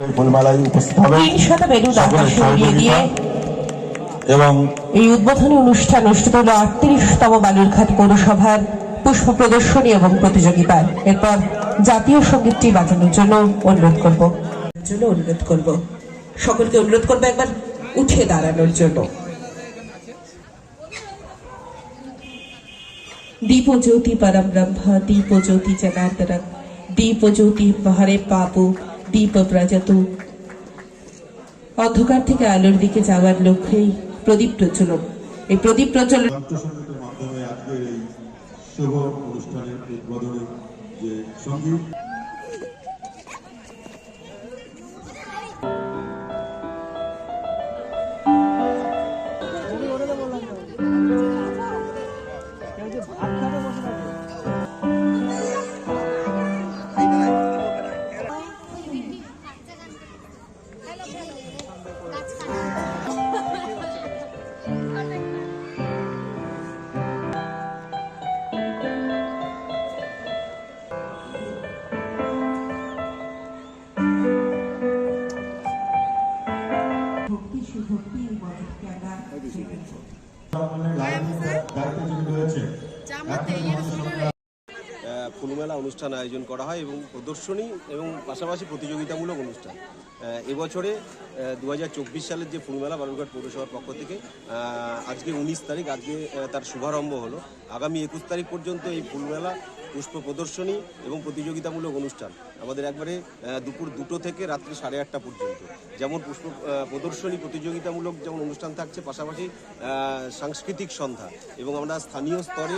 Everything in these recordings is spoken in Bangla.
ফুলমালায় উপস্থিত হবে। দিয়ে এবং এই উদ্বোধনী অনুষ্ঠান অনুষ্ঠিত হল আটত্রিশতম বালুরঘাট পৌরসভার পুষ্প প্রদর্শনী এবং প্রতিযোগিতায়। এরপর জাতীয় সঙ্গীতটি বাজানোর জন্য অনুরোধ করব। জন্য অনুরোধ করব। সকলকে অনুরোধ করব একবার উঠে দাঁড়ানোর জন্য। দীপ জ্যোতি পরম ব্রহ্ম দীপ জ্যোতি জনার্দন দীপ জ্যোতি হরে পাপু দীপ প্রজাত অন্ধকার থেকে আলোর দিকে যাওয়ার লক্ষ্যেই প্রদীপ প্রচলন এই প্রদীপ প্রচলন ফুলমেলা অনুষ্ঠান আয়োজন করা হয় এবং প্রদর্শনী এবং পাশাপাশি প্রতিযোগিতামূলক অনুষ্ঠান। এবছরে দু হাজার চব্বিশ সালের যে ফুলমেলা বালুরঘাট পৌরসভার পক্ষ থেকে আজকে উনিশ তারিখ, আজকে তার শুভারম্ভ হলো। আগামী একুশ তারিখ পর্যন্ত এই ফুলমেলা পুষ্প প্রদর্শনী এবং প্রতিযোগিতামূলক অনুষ্ঠান। আমাদের একবারে দুপুর দুটো থেকে রাত্রি সাড়ে আটটা পর্যন্ত। যেমন পুষ্প প্রদর্শনী প্রতিযোগিতামূলক যেমন অনুষ্ঠান থাকছে পাশাপাশি সাংস্কৃতিক সন্ধ্যা। এবং আমরা স্থানীয় স্তরে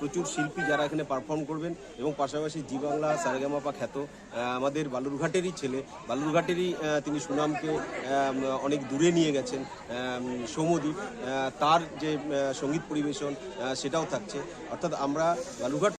প্রচুর শিল্পী যারা এখানে পারফর্ম করবেন এবং পাশাপাশি জি বাংলা সারেগামাপা খ্যাত আমাদের বালুরঘাটেরই ছেলে। বালুরঘাটেরই তিনি সুনামকে অনেক দূরে নিয়ে গেছেন আহ, তার যে সংগীত পরিবেশন সেটাও থাকছে। অর্থাৎ আমরা বালুরঘাট